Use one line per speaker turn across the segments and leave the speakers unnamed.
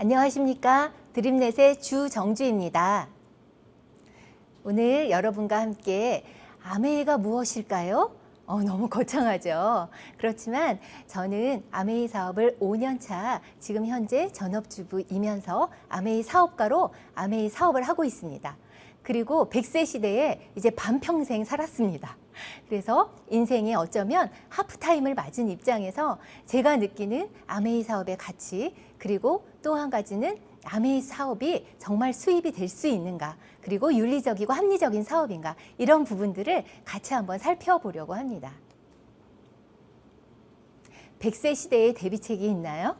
안녕하십니까. 드림넷의 주정주입니다. 오늘 여러분과 함께 아메이가 무엇일까요? 어, 너무 거창하죠. 그렇지만 저는 아메이 사업을 5년 차 지금 현재 전업주부이면서 아메이 사업가로 아메이 사업을 하고 있습니다. 그리고 100세 시대에 이제 반평생 살았습니다. 그래서 인생에 어쩌면 하프타임을 맞은 입장에서 제가 느끼는 아메이 사업의 가치 그리고 또 한 가지는 아메이 사업이 정말 수입이 될 수 있는가 그리고 윤리적이고 합리적인 사업인가 이런 부분들을 같이 한번 살펴보려고 합니다. 100세 시대의 대비책이 있나요?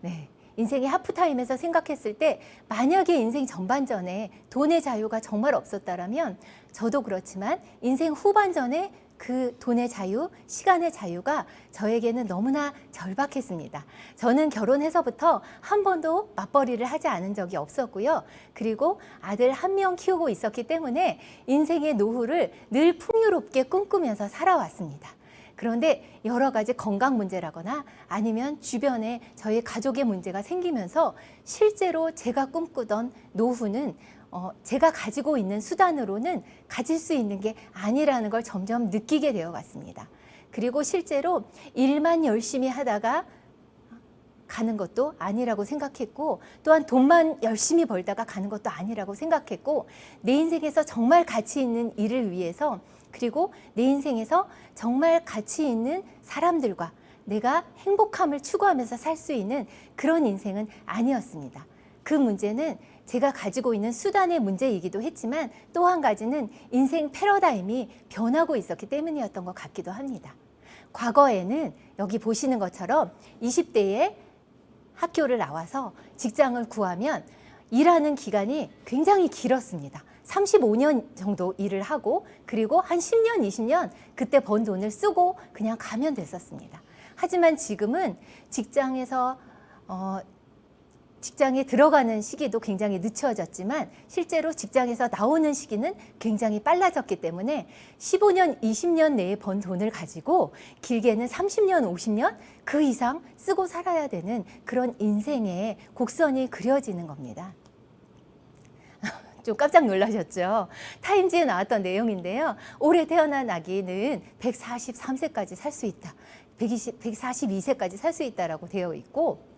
네. 인생의 하프타임에서 생각했을 때 만약에 인생 전반전에 돈의 자유가 정말 없었다라면 저도 그렇지만 인생 후반전에 그 돈의 자유, 시간의 자유가 저에게는 너무나 절박했습니다. 저는 결혼해서부터 한 번도 맞벌이를 하지 않은 적이 없었고요. 그리고 아들 한 명 키우고 있었기 때문에 인생의 노후를 늘 풍요롭게 꿈꾸면서 살아왔습니다. 그런데 여러 가지 건강 문제라거나 아니면 주변에 저희 가족의 문제가 생기면서 실제로 제가 꿈꾸던 노후는 어, 제가 가지고 있는 수단으로는 가질 수 있는 게 아니라는 걸 점점 느끼게 되어 갔습니다. 그리고 실제로 일만 열심히 하다가 가는 것도 아니라고 생각했고 또한 돈만 열심히 벌다가 가는 것도 아니라고 생각했고 내 인생에서 정말 가치 있는 일을 위해서 그리고 내 인생에서 정말 가치 있는 사람들과 내가 행복함을 추구하면서 살 수 있는 그런 인생은 아니었습니다. 그 문제는 제가 가지고 있는 수단의 문제이기도 했지만 또 한 가지는 인생 패러다임이 변하고 있었기 때문이었던 것 같기도 합니다. 과거에는 여기 보시는 것처럼 20대에 학교를 나와서 직장을 구하면 일하는 기간이 굉장히 길었습니다. 35년 정도 일을 하고 그리고 한 10년, 20년 그때 번 돈을 쓰고 그냥 가면 됐었습니다. 하지만 지금은 직장에서 어, 직장에 들어가는 시기도 굉장히 늦춰졌지만 실제로 직장에서 나오는 시기는 굉장히 빨라졌기 때문에 15년, 20년 내에 번 돈을 가지고 길게는 30년, 50년 그 이상 쓰고 살아야 되는 그런 인생의 곡선이 그려지는 겁니다. 좀 깜짝 놀라셨죠? 타임지에 나왔던 내용인데요. 올해 태어난 아기는 143세까지 살 수 있다. 120, 142세까지 살 수 있다라고 되어 있고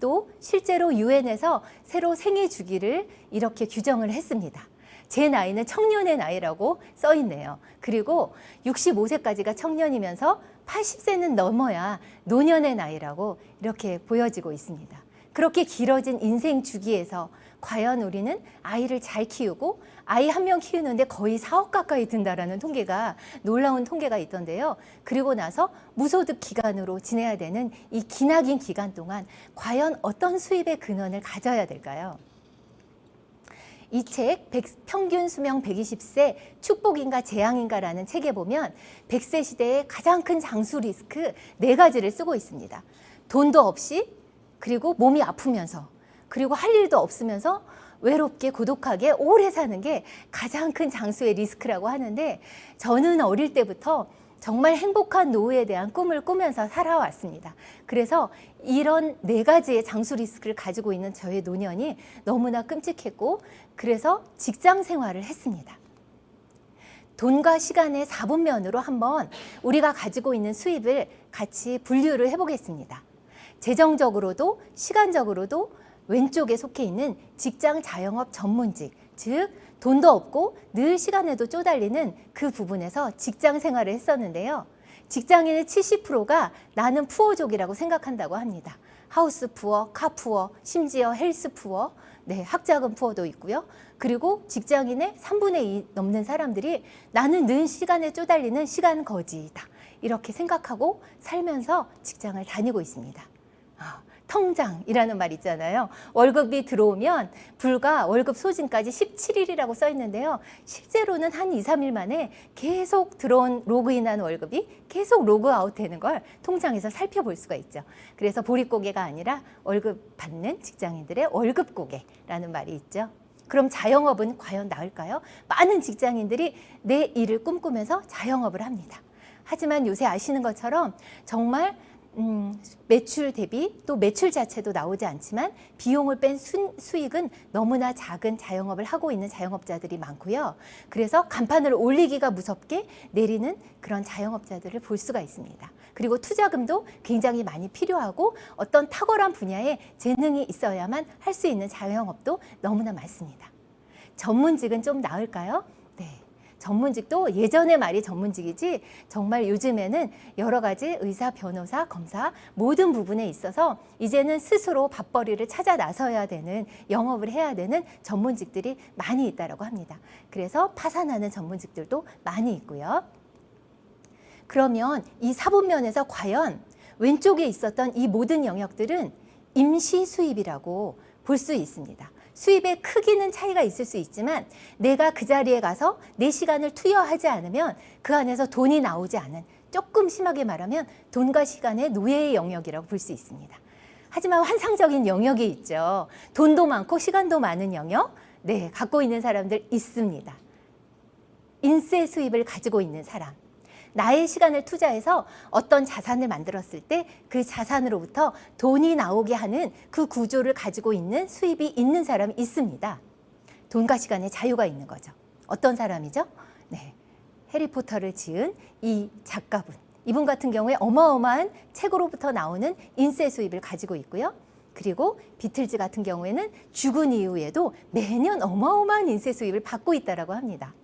또 실제로 유엔에서 새로 생애 주기를 이렇게 규정을 했습니다. 제 나이는 청년의 나이라고 써 있네요. 그리고 65세까지가 청년이면서 80세는 넘어야 노년의 나이라고 이렇게 보여지고 있습니다. 그렇게 길어진 인생 주기에서 과연 우리는 아이를 잘 키우고 아이 한 명 키우는데 거의 4억 가까이 든다라는 통계가 놀라운 통계가 있던데요. 그리고 나서 무소득 기간으로 지내야 되는 이 기나긴 기간 동안 과연 어떤 수입의 근원을 가져야 될까요? 이 책 평균 수명 120세 축복인가 재앙인가라는 책에 보면 100세 시대의 가장 큰 장수 리스크 네 가지를 쓰고 있습니다. 돈도 없이 그리고 몸이 아프면서 그리고 할 일도 없으면서 외롭게 고독하게 오래 사는 게 가장 큰 장수의 리스크라고 하는데 저는 어릴 때부터 정말 행복한 노후에 대한 꿈을 꾸면서 살아왔습니다. 그래서 이런 네 가지의 장수 리스크를 가지고 있는 저의 노년이 너무나 끔찍했고 그래서 직장 생활을 했습니다. 돈과 시간의 4분면으로 한번 우리가 가지고 있는 수입을 같이 분류를 해보겠습니다. 재정적으로도 시간적으로도 왼쪽에 속해 있는 직장 자영업 전문직, 즉 돈도 없고 늘 시간에도 쪼달리는 그 부분에서 직장 생활을 했었는데요. 직장인의 70%가 나는 푸어족이라고 생각한다고 합니다. 하우스 푸어, 카 푸어, 심지어 헬스 푸어, 네, 학자금 푸어도 있고요. 그리고 직장인의 3분의 2 넘는 사람들이 나는 늘 시간에 쪼달리는 시간 거지다. 이렇게 생각하고 살면서 직장을 다니고 있습니다. 통장이라는 말 있잖아요. 월급이 들어오면 불과 월급 소진까지 17일이라고 써 있는데요. 실제로는 한 2, 3일 만에 계속 들어온 로그인한 월급이 계속 로그아웃 되는 걸 통장에서 살펴볼 수가 있죠. 그래서 보릿고개가 아니라 월급 받는 직장인들의 월급 고개라는 말이 있죠. 그럼 자영업은 과연 나을까요? 많은 직장인들이 내 일을 꿈꾸면서 자영업을 합니다. 하지만 요새 아시는 것처럼 정말 음, 매출 대비 또 매출 자체도 나오지 않지만 비용을 뺀 수, 수익은 너무나 작은 자영업을 하고 있는 자영업자들이 많고요. 그래서 간판을 올리기가 무섭게 내리는 그런 자영업자들을 볼 수가 있습니다. 그리고 투자금도 굉장히 많이 필요하고 어떤 탁월한 분야에 재능이 있어야만 할 수 있는 자영업도 너무나 많습니다. 전문직은 좀 나을까요? 네. 전문직도 예전의 말이 전문직이지 정말 요즘에는 여러 가지 의사, 변호사, 검사 모든 부분에 있어서 이제는 스스로 밥벌이를 찾아 나서야 되는 영업을 해야 되는 전문직들이 많이 있다라고 합니다. 그래서 파산하는 전문직들도 많이 있고요. 그러면 이 사본면에서 과연 왼쪽에 있었던 이 모든 영역들은 임시 수입이라고 볼 수 있습니다. 수입의 크기는 차이가 있을 수 있지만 내가 그 자리에 가서 내 시간을 투여하지 않으면 그 안에서 돈이 나오지 않은 조금 심하게 말하면 돈과 시간의 노예의 영역이라고 볼 수 있습니다. 하지만 환상적인 영역이 있죠. 돈도 많고 시간도 많은 영역. 네, 갖고 있는 사람들 있습니다. 인세 수입을 가지고 있는 사람. 나의 시간을 투자해서 어떤 자산을 만들었을 때 그 자산으로부터 돈이 나오게 하는 그 구조를 가지고 있는 수입이 있는 사람이 있습니다. 돈과 시간의 자유가 있는 거죠. 어떤 사람이죠? 네. 해리포터를 지은 이 작가분. 이분 같은 경우에 어마어마한 책으로부터 나오는 인세 수입을 가지고 있고요. 그리고 비틀즈 같은 경우에는 죽은 이후에도 매년 어마어마한 인세 수입을 받고 있다라고 합니다.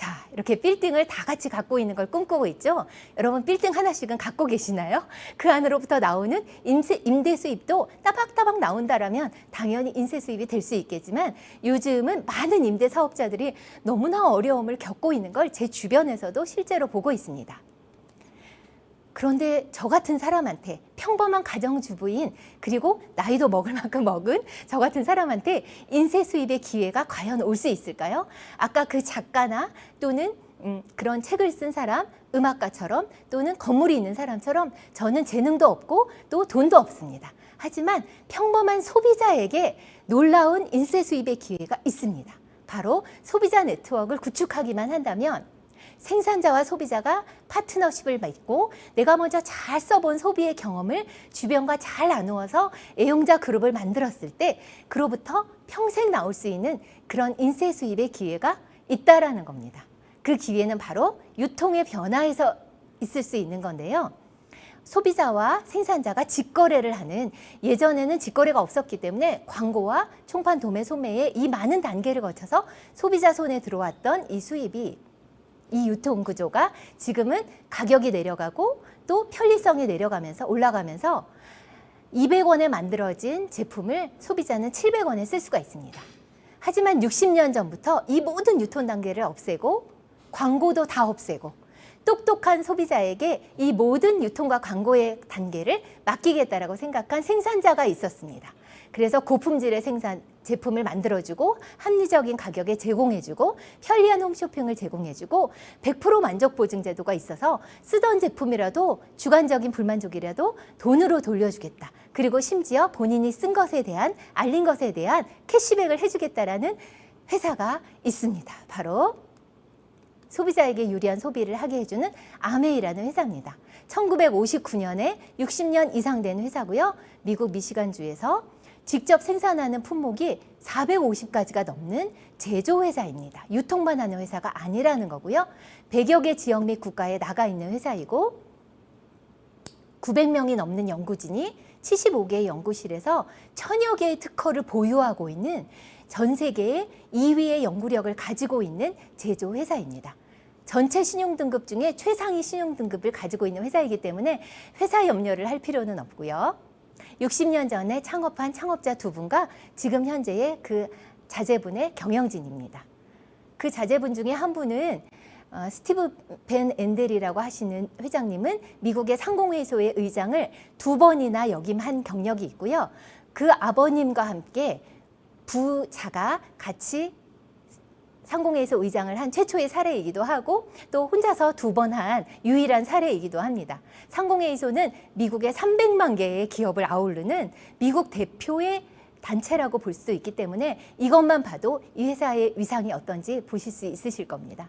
자, 이렇게 빌딩을 다 같이 갖고 있는 걸 꿈꾸고 있죠? 여러분, 빌딩 하나씩은 갖고 계시나요? 그 안으로부터 나오는 임세, 임대 수입도 따박따박 나온다라면 당연히 인세 수입이 될 수 있겠지만 요즘은 많은 임대 사업자들이 너무나 어려움을 겪고 있는 걸 제 주변에서도 실제로 보고 있습니다. 그런데 저 같은 사람한테 평범한 가정주부인 그리고 나이도 먹을 만큼 먹은 저 같은 사람한테 인세 수입의 기회가 과연 올 수 있을까요? 아까 그 작가나 또는 음, 그런 책을 쓴 사람, 음악가처럼 또는 건물이 있는 사람처럼 저는 재능도 없고 또 돈도 없습니다. 하지만 평범한 소비자에게 놀라운 인세 수입의 기회가 있습니다. 바로 소비자 네트워크를 구축하기만 한다면 생산자와 소비자가 파트너십을 맺고 내가 먼저 잘 써본 소비의 경험을 주변과 잘 나누어서 애용자 그룹을 만들었을 때 그로부터 평생 나올 수 있는 그런 인세 수입의 기회가 있다라는 겁니다. 그 기회는 바로 유통의 변화에서 있을 수 있는 건데요. 소비자와 생산자가 직거래를 하는 예전에는 직거래가 없었기 때문에 광고와 총판 도매 소매의 이 많은 단계를 거쳐서 소비자 손에 들어왔던 이 수입이 이 유통 구조가 지금은 가격이 내려가고 또 편리성이 내려가면서 올라가면서 200원에 만들어진 제품을 소비자는 700원에 쓸 수가 있습니다. 하지만 60년 전부터 이 모든 유통 단계를 없애고 광고도 다 없애고 똑똑한 소비자에게 이 모든 유통과 광고의 단계를 맡기겠다라고 생각한 생산자가 있었습니다. 그래서 고품질의 생산 제품을 만들어주고 합리적인 가격에 제공해주고 편리한 홈쇼핑을 제공해주고 100% 만족 보증 제도가 있어서 쓰던 제품이라도 주관적인 불만족이라도 돈으로 돌려주겠다. 그리고 심지어 본인이 쓴 것에 대한 알린 것에 대한 캐시백을 해주겠다라는 회사가 있습니다. 바로 소비자에게 유리한 소비를 하게 해주는 아메이라는 회사입니다. 1959년에 60년 이상 된 회사고요. 미국 미시간주에서 직접 생산하는 품목이 450가지가 넘는 제조회사입니다. 유통만 하는 회사가 아니라는 거고요. 100여 개 지역 및 국가에 나가 있는 회사이고 900명이 넘는 연구진이 75개의 연구실에서 천여 개의 특허를 보유하고 있는 전 세계의 2위의 연구력을 가지고 있는 제조회사입니다. 전체 신용등급 중에 최상위 신용등급을 가지고 있는 회사이기 때문에 회사 염려를 할 필요는 없고요. 60년 전에 창업한 창업자 두 분과 지금 현재의 그 자제분의 경영진입니다. 그 자제분 중에 한 분은 어, 스티브 벤 엔델이라고 하시는 회장님은 미국의 상공회의소의 의장을 두 번이나 역임한 경력이 있고요. 그 아버님과 함께 부자가 같이 상공회의소 의장을 한 최초의 사례이기도 하고 또 혼자서 두 번 한 유일한 사례이기도 합니다. 상공회의소는 미국의 300만 개의 기업을 아우르는 미국 대표의 단체라고 볼 수 있기 때문에 이것만 봐도 이 회사의 위상이 어떤지 보실 수 있으실 겁니다.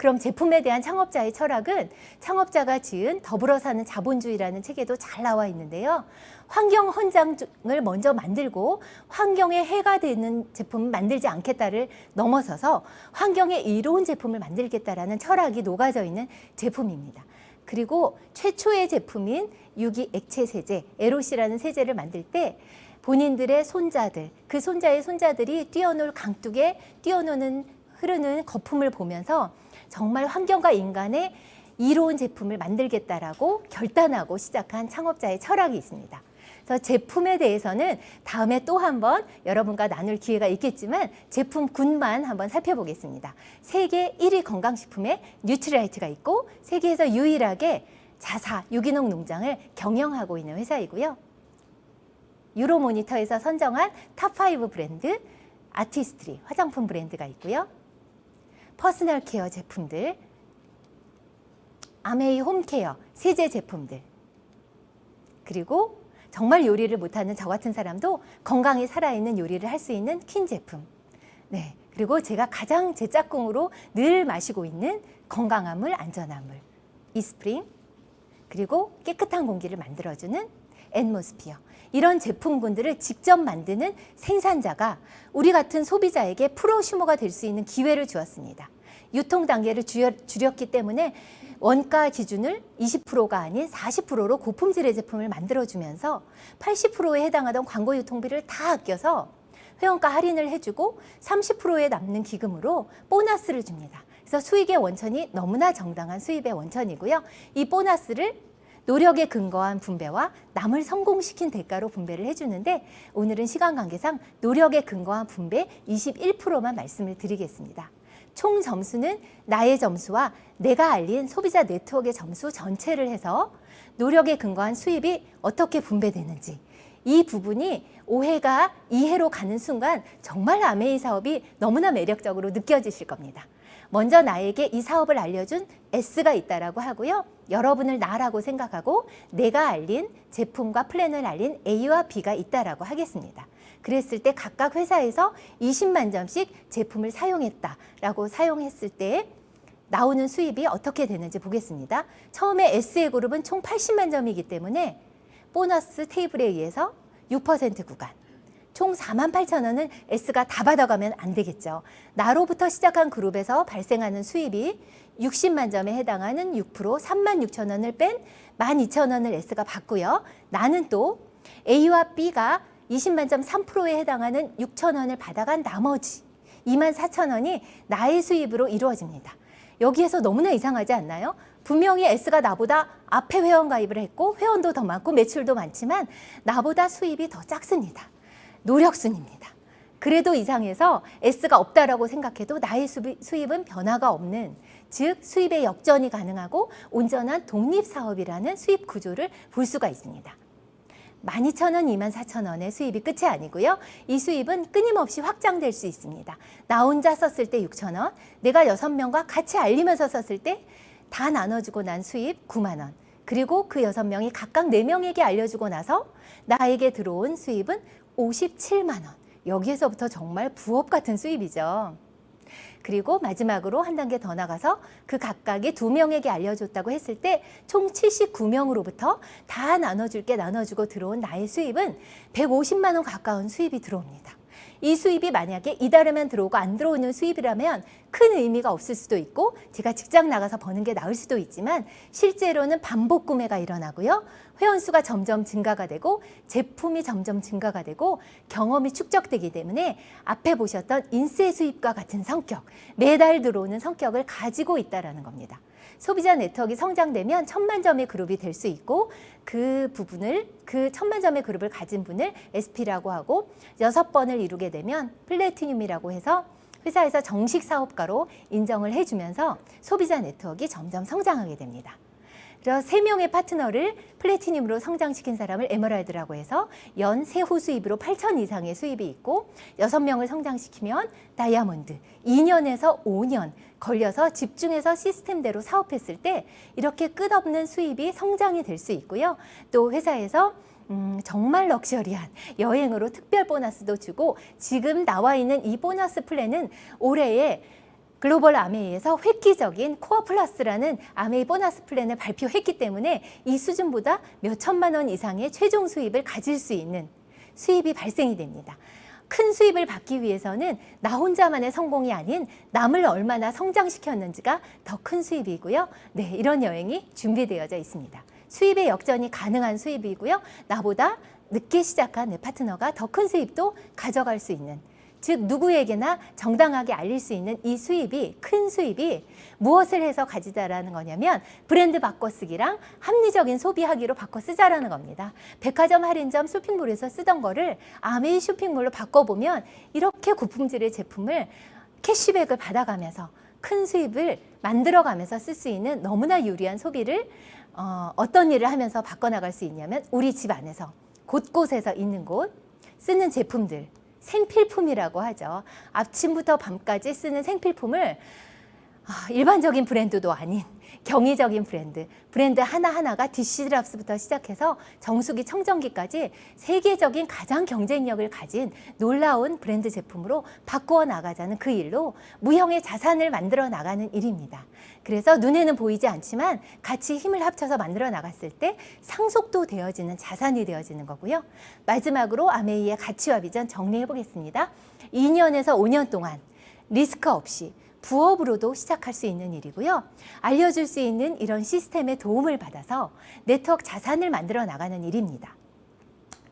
그럼 제품에 대한 창업자의 철학은 창업자가 지은 더불어 사는 자본주의라는 책에도 잘 나와 있는데요. 환경 헌장을 먼저 만들고 환경에 해가 되는 제품을 만들지 않겠다를 넘어서서 환경에 이로운 제품을 만들겠다라는 철학이 녹아져 있는 제품입니다. 그리고 최초의 제품인 유기 액체 세제, 에로시라는 세제를 만들 때 본인들의 손자들, 그 손자의 손자들이 뛰어놀 강둑에 뛰어노는 흐르는 거품을 보면서 정말 환경과 인간의 이로운 제품을 만들겠다라고 결단하고 시작한 창업자의 철학이 있습니다. 그래서 제품에 대해서는 다음에 또 한번 여러분과 나눌 기회가 있겠지만 제품 군만 한번 살펴보겠습니다. 세계 1위 건강식품에 뉴트라이트가 있고 세계에서 유일하게 자사 유기농 농장을 경영하고 있는 회사이고요. 유로모니터에서 선정한 탑5 브랜드 아티스트리 화장품 브랜드가 있고요. 퍼스널 케어 제품들, 아메이 홈케어 세제 제품들, 그리고 정말 요리를 못하는 저 같은 사람도 건강히 살아있는 요리를 할 수 있는 퀸 제품. 네. 그리고 제가 가장 제 짝꿍으로 늘 마시고 있는 안전한 물. 이스프링. 그리고 깨끗한 공기를 만들어주는 앤모스피어. 이런 제품군들을 직접 만드는 생산자가 우리 같은 소비자에게 프로슈머가 될 수 있는 기회를 주었습니다. 유통 단계를 줄였기 때문에 원가 기준을 20%가 아닌 40%로 고품질의 제품을 만들어주면서 80%에 해당하던 광고 유통비를 다 아껴서 회원가 할인을 해주고 30%에 남는 기금으로 보너스를 줍니다. 그래서 수익의 원천이 너무나 정당한 수입의 원천이고요. 이 보너스를 노력에 근거한 분배와 남을 성공시킨 대가로 분배를 해주는데 오늘은 시간 관계상 노력에 근거한 분배 21%만 말씀을 드리겠습니다. 총 점수는 나의 점수와 내가 알린 소비자 네트워크의 점수 전체를 해서 노력에 근거한 수입이 어떻게 분배되는지 이 부분이 오해가 이해로 가는 순간 정말 아메이 사업이 너무나 매력적으로 느껴지실 겁니다. 먼저 나에게 이 사업을 알려준 S가 있다라고 하고요. 여러분을 나라고 생각하고 내가 알린 제품과 플랜을 알린 A와 B가 있다라고 하겠습니다. 그랬을 때 각각 회사에서 20만 점씩 제품을 사용했다라고 사용했을 때 나오는 수입이 어떻게 되는지 보겠습니다. 처음에 S의 그룹은 총 80만 점이기 때문에 보너스 테이블에 의해서 6% 구간. 총 4만 8천 원은 S가 다 받아가면 안 되겠죠. 나로부터 시작한 그룹에서 발생하는 수입이 60만 점에 해당하는 6% 3만 6천 원을 뺀 1만 2천 원을 S가 받고요. 나는 또 A와 B가 20만 점 3%에 해당하는 6천 원을 받아간 나머지 2만 4천 원이 나의 수입으로 이루어집니다. 여기에서 너무나 이상하지 않나요? 분명히 S가 나보다 앞에 회원 가입을 했고 회원도 더 많고 매출도 많지만 나보다 수입이 더 작습니다. 노력순입니다. 그래도 이상해서 S가 없다라고 생각해도 나의 수입은 변화가 없는 즉 수입의 역전이 가능하고 온전한 독립 사업이라는 수입 구조를 볼 수가 있습니다. 12,000원, 24,000원의 수입이 끝이 아니고요. 이 수입은 끊임없이 확장될 수 있습니다. 나 혼자 썼을 때 6,000원, 내가 6명과 같이 알리면서 썼을 때 다 나눠주고 난 수입 9만 원. 그리고 그 6명이 각각 4명에게 알려주고 나서 나에게 들어온 수입은 57만 원. 여기에서부터 정말 부업 같은 수입이죠. 그리고 마지막으로 한 단계 더 나가서 그 각각이 두 명에게 알려줬다고 했을 때 총 79명으로부터 다 나눠줄게 나눠주고 들어온 나의 수입은 150만 원 가까운 수입이 들어옵니다. 이 수입이 만약에 이달에만 들어오고 안 들어오는 수입이라면 큰 의미가 없을 수도 있고 제가 직장 나가서 버는 게 나을 수도 있지만 실제로는 반복 구매가 일어나고요. 회원수가 점점 증가가 되고 제품이 점점 증가가 되고 경험이 축적되기 때문에 앞에 보셨던 인세 수입과 같은 성격, 매달 들어오는 성격을 가지고 있다라는 겁니다. 소비자 네트워크가 성장되면 천만 점의 그룹이 될 수 있고 그 부분을 그 천만 점의 그룹을 가진 분을 SP라고 하고 여섯 번을 이루게 되면 플래티늄이라고 해서 회사에서 정식 사업가로 인정을 해주면서 소비자 네트워크가 점점 성장하게 됩니다. 그래서 세 명의 파트너를 플래티늄으로 성장시킨 사람을 에메랄드라고 해서 연 세후 수입으로 8천 이상의 수입이 있고 여섯 명을 성장시키면 다이아몬드 2년에서 5년 걸려서 집중해서 시스템대로 사업했을 때 이렇게 끝없는 수입이 성장이 될 수 있고요. 또 회사에서 음, 정말 럭셔리한 여행으로 특별 보너스도 주고 지금 나와 있는 이 보너스 플랜은 올해에 글로벌 아메이에서 획기적인 코어 플러스라는 아메이 보너스 플랜을 발표했기 때문에 이 수준보다 몇 천만 원 이상의 최종 수입을 가질 수 있는 수입이 발생이 됩니다. 큰 수입을 받기 위해서는 나 혼자만의 성공이 아닌 남을 얼마나 성장시켰는지가 더 큰 수입이고요. 네, 이런 여행이 준비되어져 있습니다. 수입의 역전이 가능한 수입이고요. 나보다 늦게 시작한 내 파트너가 더 큰 수입도 가져갈 수 있는 즉 누구에게나 정당하게 알릴 수 있는 이 수입이 큰 수입이 무엇을 해서 가지자라는 거냐면 브랜드 바꿔 쓰기랑 합리적인 소비하기로 바꿔 쓰자라는 겁니다. 백화점 할인점 쇼핑몰에서 쓰던 거를 아메이 쇼핑몰로 바꿔보면 이렇게 고품질의 제품을 캐시백을 받아가면서 큰 수입을 만들어가면서 쓸 수 있는 너무나 유리한 소비를 어, 어떤 일을 하면서 바꿔나갈 수 있냐면 우리 집 안에서 곳곳에서 있는 곳 쓰는 제품들 생필품이라고 하죠. 아침부터 밤까지 쓰는 생필품을 아, 일반적인 브랜드도 아닌 경이적인 브랜드, 브랜드 하나하나가 디시드랍스부터 시작해서 정수기, 청정기까지 세계적인 가장 경쟁력을 가진 놀라운 브랜드 제품으로 바꾸어 나가자는 그 일로 무형의 자산을 만들어 나가는 일입니다. 그래서 눈에는 보이지 않지만 같이 힘을 합쳐서 만들어 나갔을 때 상속도 되어지는 자산이 되어지는 거고요. 마지막으로 아메이의 가치와 비전 정리해 보겠습니다. 2년에서 5년 동안 리스크 없이 부업으로도 시작할 수 있는 일이고요. 알려줄 수 있는 이런 시스템의 도움을 받아서 네트워크 자산을 만들어 나가는 일입니다.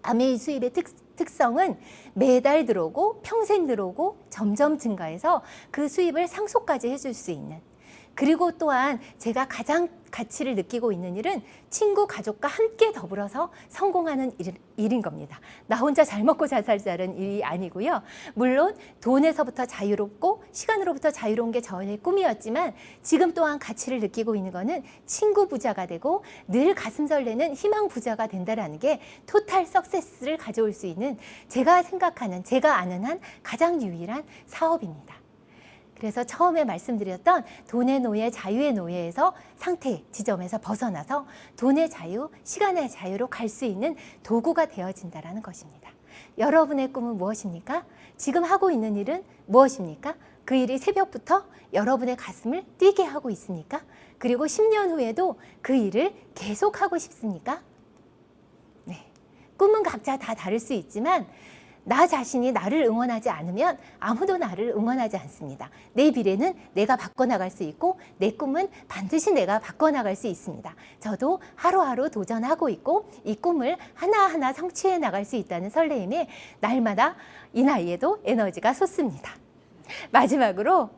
아메이 수입의 특, 특성은 매달 들어오고 평생 들어오고 점점 증가해서 그 수입을 상속까지 해줄 수 있는 그리고 또한 제가 가장 가치를 느끼고 있는 일은 친구, 가족과 함께 더불어서 성공하는 일, 일인 겁니다. 나 혼자 잘 먹고 잘 살자는 일이 아니고요. 물론 돈에서부터 자유롭고 시간으로부터 자유로운 게 저의 꿈이었지만 지금 또한 가치를 느끼고 있는 거는 친구 부자가 되고 늘 가슴 설레는 희망 부자가 된다라는 게 토탈 석세스를 가져올 수 있는 제가 생각하는 제가 아는 한 가장 유일한 사업입니다. 그래서 처음에 말씀드렸던 돈의 노예, 자유의 노예에서 상태 지점에서 벗어나서 돈의 자유, 시간의 자유로 갈 수 있는 도구가 되어진다라는 것입니다. 여러분의 꿈은 무엇입니까? 지금 하고 있는 일은 무엇입니까? 그 일이 새벽부터 여러분의 가슴을 뛰게 하고 있습니까? 그리고 10년 후에도 그 일을 계속하고 싶습니까? 네. 꿈은 각자 다 다를 수 있지만 나 자신이 나를 응원하지 않으면 아무도 나를 응원하지 않습니다. 내 미래는 내가 바꿔나갈 수 있고 내 꿈은 반드시 내가 바꿔나갈 수 있습니다. 저도 하루하루 도전하고 있고 이 꿈을 하나하나 성취해 나갈 수 있다는 설레임에 날마다 이 나이에도 에너지가 솟습니다. 마지막으로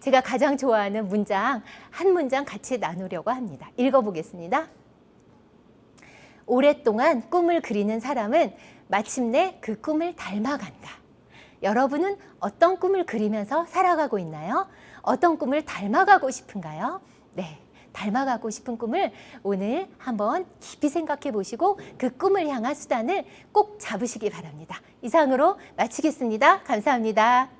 제가 가장 좋아하는 문장 한 문장 같이 나누려고 합니다. 읽어보겠습니다. 오랫동안 꿈을 그리는 사람은 마침내 그 꿈을 닮아간다. 여러분은 어떤 꿈을 그리면서 살아가고 있나요? 어떤 꿈을 닮아가고 싶은가요? 네. 닮아가고 싶은 꿈을 오늘 한번 깊이 생각해 보시고 그 꿈을 향한 수단을 꼭 잡으시기 바랍니다. 이상으로 마치겠습니다. 감사합니다.